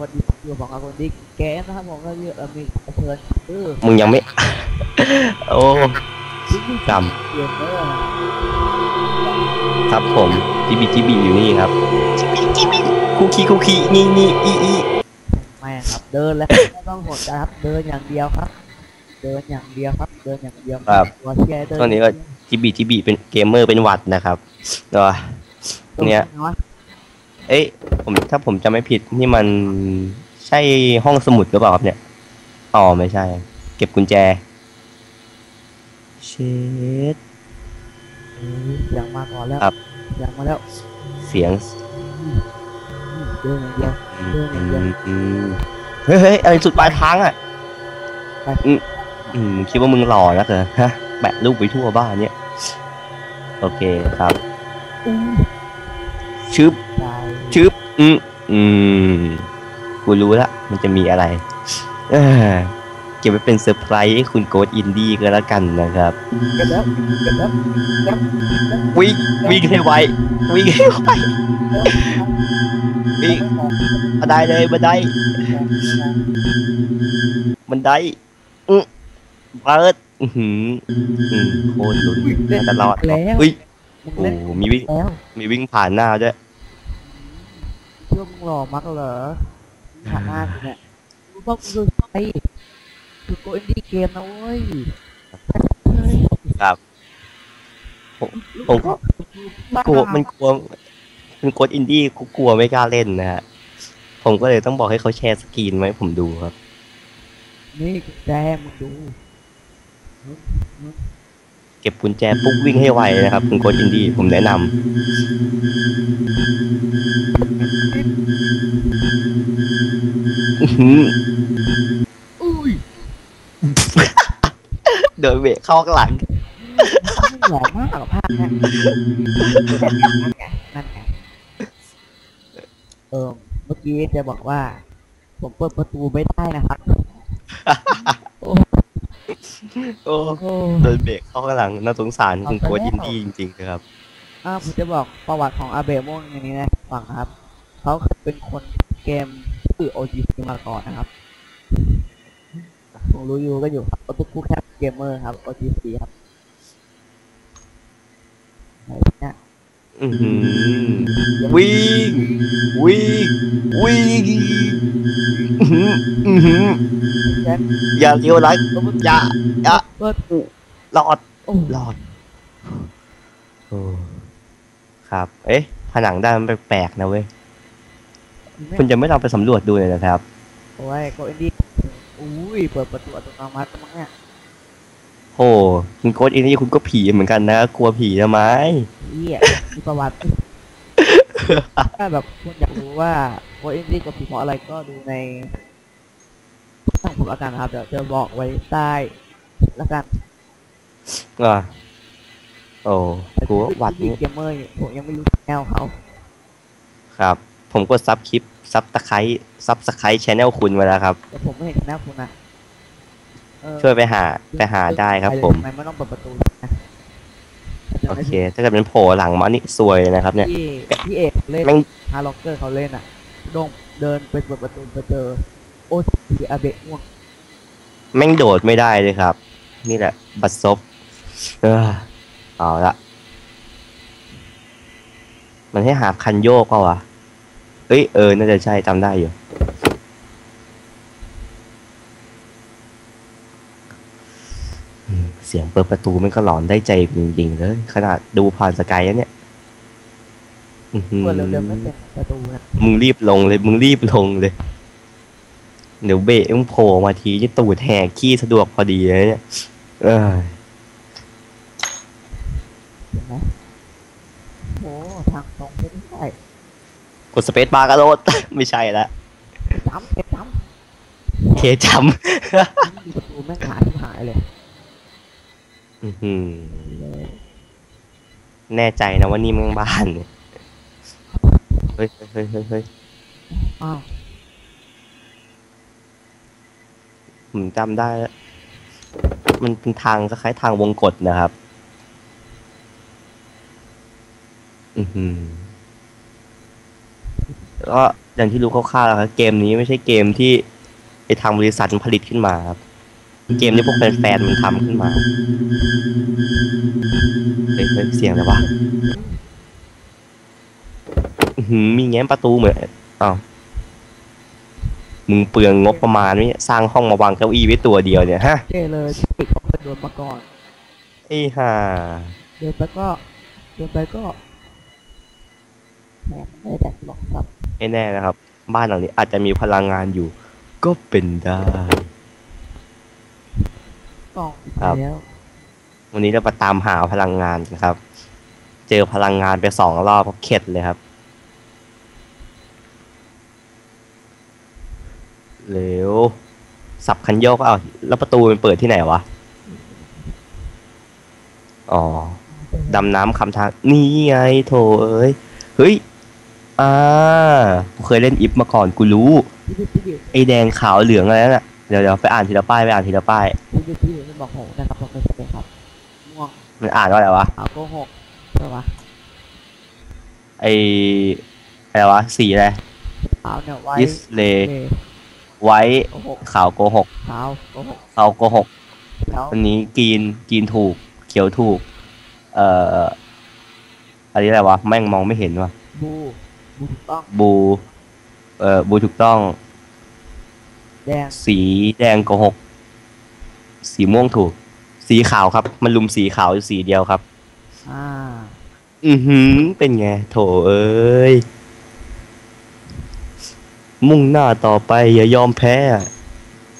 วัสดีอยู่ของอาคนดิแกมนะครับผมก็เยอะมีเพื่อนชื่อมึงยังไม่ โอ้กรรมครับผมจิบิจิบิอยู่นี่ครับจิบิจิบิคุกคีคุกคีนี่นี่อีอีไม่ครับเดินแล้วไม่ต้องสนใจครับ เดินอย่างเดียวครับ เดินอย่างเดียวครับ เดินอย่างเดียวตัวเชียร์เดินตอนนี้ก็จิบิจิบิเป็นเกมเมอร์เป็นหวัดนะครับเนาะเนี่ย เอ้ยผมถ้าผมจำไม่ผิดนี่มันใช่ห้องสมุดหรือเปล่าครับเนี่ยอ๋อไม่ใช่ เก็บกุญแจเช็ดเออเสียงมาก่อนแล้วครับเสียงมาแล้ว เสียงอืมเดินอย่างเดียวอืเรื่องอย่างเดียวมอืมเฮ้ยเฮ้ยอะไรสุดปลายทางอะไปอืมอืมคิดว่ามึงหล่อนักเหรอฮะแปะรูปไปทั่วบ้านเนี่ย โอเคครับอู้ชึบตายชึบ อืมอืมกูรู้ละมันจะมีอะไร เออเก็บไว้เป็นเซอร์ไพรส์ให้คุณโกดอินดี้ก็แล้วกันนะครับเก็บแล้วเก็บแล้วเก็บวิ่งวิ่งให้ไววิ่งให้ไววิ่งบันไดเลยบันไดบันไดอือเปิดอือหืออืมโคตรลุ้นน่าจะรอดแล้วอุ้ยมึงโอ้เล่นมีวิ่งแล้วมีวิ่งผ่านหน้าด้วย เชื่อมึงหล่อมากเหรอผ่านหน้ากูเนี่ยรู้ป่ะกูคือใครคือโกอินดี้เกมนะเว้ยครับผมผมก็กลัวมันกลัวมันกดอินดี้กูกลัวไม่กล้าเล่นนะฮะผมก็เลยต้องบอกให้เขาแชร์สกรีนไว้ให้ผมดูครับ นี่กุญแจมึงดู เก็บกุญแจปุ๊บวิ่งให้ไวนะครับคุณโกดอินดี้ผมแนะนำ หืออุ้ยเดินเบะเข้าข้างหลังมึงหล่อมากอะภาพเนี่ยนั่นไงนั่นไงเออเมื่อกี้จะบอกว่า ผมเปิดประตูไม่ได้นะครับ โอ้โอ้โหเดินเบะเข้าข้างหลังน่าสงสารคุณโกดอินดี้จริงๆนะครับอ่าผมจะบอกประวัติของอาเบะม่วงอย่างนี้นะฟังครับ เขาเคยเป็นคนเกม ชื่อ OGC มาก่อนนะครับผมรู้อยู่ก็อยู่ครับโอตุคุแคปเกมเมอร์ครับ OGC ครับไหนเนี่ยอือหือวิ่งวิ่งวิ่งอื้อหืออื้อหือแจ็คอย่าเลี้ยวไหลอย่าอย่าเปิดรอดโอ้รอดโอ้ครับ เอ๊ะ ผนังด้านมันแปลกๆนะเว้ย คุณจะไม่ลองไปสำรวจดูเลยนะครับ โอ้ยโกอินดี้อุ้ยเปิดประตูอัตโนมัติมั้งเนี่ยโอ้คุณโค้ดอินนี่คุณก็ผีเหมือนกันนะ กลัวผีทำไมเฮียมีประวัติถ้าแบบคุณอยากรู้ว่าโกอินดี้กับผีเพราะอะไรก็ดูในช่องผมละกันนะครับ เดี๋ยวจะบอกไว้ใต้ละกันอะโอ้กูว่าหวัดนี่นี่เกมเมอร์ผมยังไม่รู้แนวเขาครับ ผมก็ซับคลิปซับตะไคร้ซับสไคร้ชแนลคุณไว้แล้วครับ แต่ผมไม่เห็นแนวคุณนะเออช่วยไปหาไปหาได้ครับ ผม ทำไมไม่ต้องเปิดประตูนะโอเค ถ้าเกิดเป็นโผล่หลังมานี่ซวยเลยนะครับ เนี่ยพี่พี่เอกเล่นแม่ง ฮาร์ล็อกเกอร์เขาเล่นอะโดงเดินไปเปิดประตูไปเจอโอทีอาเบะม่วงแม่งโดดไม่ได้เลยครับ นี่แหละ บัดซบเออเอาละมันให้หาคันโยกเปล่าวะเอ้ยเออ น่าจะใช่จำได้อยู่อืมเสียงเปิดประตูมันก็หลอนได้ใจจริงๆเลยขนาดดูผ่านสกายแล้วเนี่ยอื้อหือเปิดเร็วๆไม่เป็นประตูนะมึงรีบลงเลย มึงรีบลงเลย เดี๋ยวเบะมึงโผล่มาทีนี่ตูดแหกขี้สะดวกพอดีเลยเนี่ย เออเห็นไหมโอ้ทางตรงไม่ได้ กดสเปซบาร์กระโดด ไม่ใช่ละจ้ำเก็บจ้ำเคจดูประตูแม่งหาที่หายเลยำอื้อหือแน่ใจนะว่านี่มึงบ้านเนี่ยเฮ้ยเฮ้ยเฮ้ยเฮ้ยอ้าวผมจำได้แล้วมันเป็นทางคล้ายๆทางวงกฏนะครับ อือหือ ก็อย่างที่รู้คร่าวๆแล้วครับเกมนี้ไม่ใช่เกมที่ไอทางบริษัทมันผลิตขึ้นมาครับเป็นเกมที่พวกแฟนๆมันทำขึ้นมาเฮ้ยเฮ้ยเสียงอะไรวะอื้อหือมีแง้มประตูเหมือนอ้าวมึงเปลืองงบประมาณนี่สร้างห้องมาวางเก้าอี้ไว้ตัวเดียวเนี่ยฮะเท่เลยปิดของเป็นโดนมาก่อนไอ้ห่าเดินไปก็เดินไปก็แหมไม่ได้หรอกครับ ไม่แน่นะครับ บ้านหลังนี้อาจจะมีพลังงานอยู่ ก็เป็นได้กล่องครับแล้ววันนี้เรามาตามหาพลังงานกันครับ เจอพลังงานไปสองรอบก็เข็ดเลยครับเร็วสับคันโยกก็เอาแล้วประตูมันเปิดที่ไหนวะ อ๋อ ดำน้ำคำทาง นี่ไงโถเอ้ย เฮ้ย อ่ากูเคยเล่นอิฟมาก่อนกูรู้พี่ดิบพี่ดิบไอแดงขาวเหลืองอะไรนั่นน่ะเดี๋ยวเดี๋ยวไปอ่านทีละป้ายไปอ่านทีละป้ายพี่ดิบพี่ดิบไม่บอกโหนะครับผมไม่ใช่ครับม่วงมันอ่านว่าอะไรวะขาวโกหกใช่ปะไออะไรวะสีอะไรขาวเนี่ยไว้ดิสเลเย์ไว้โกหกขาวโกหกขาวโกหกขาวโกหกแล้วอันนี้กรีนกรีนถูก เขียวถูก เอ่ออันนี้อะไรวะแม่งมองไม่เห็นว่ะบู บูถูกต้อง บู เอ่อ บูถูกต้อง แดง สีแดงโกหก สีม่วงถูก สีขาวครับ มันลุมสีขาวอยู่สีเดียวครับ อ่า อือหือ เป็นไง โถเอ้ย มุ่งหน้าต่อไปอย่ายอมแพ้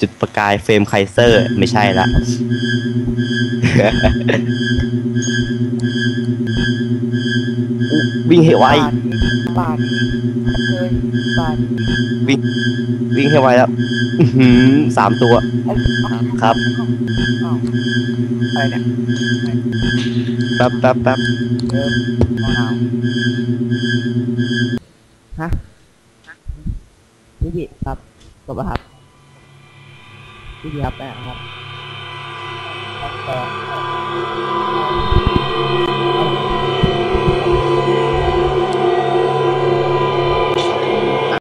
จุดประกายเฟรมไคเซอร์ ไม่ใช่ละอุ๊ย วิ่งให้ไว บาทเลยบาทวิ่งให้ไวแล้วอื้อหือสามตัวครับ อ้าวอะไรเนี่ยแป๊บแป๊บแป๊บเริ่มมะนาวฮะพี่ดิครับจบแล้วครับพี่ดิครับไปไหนครับครับต่อ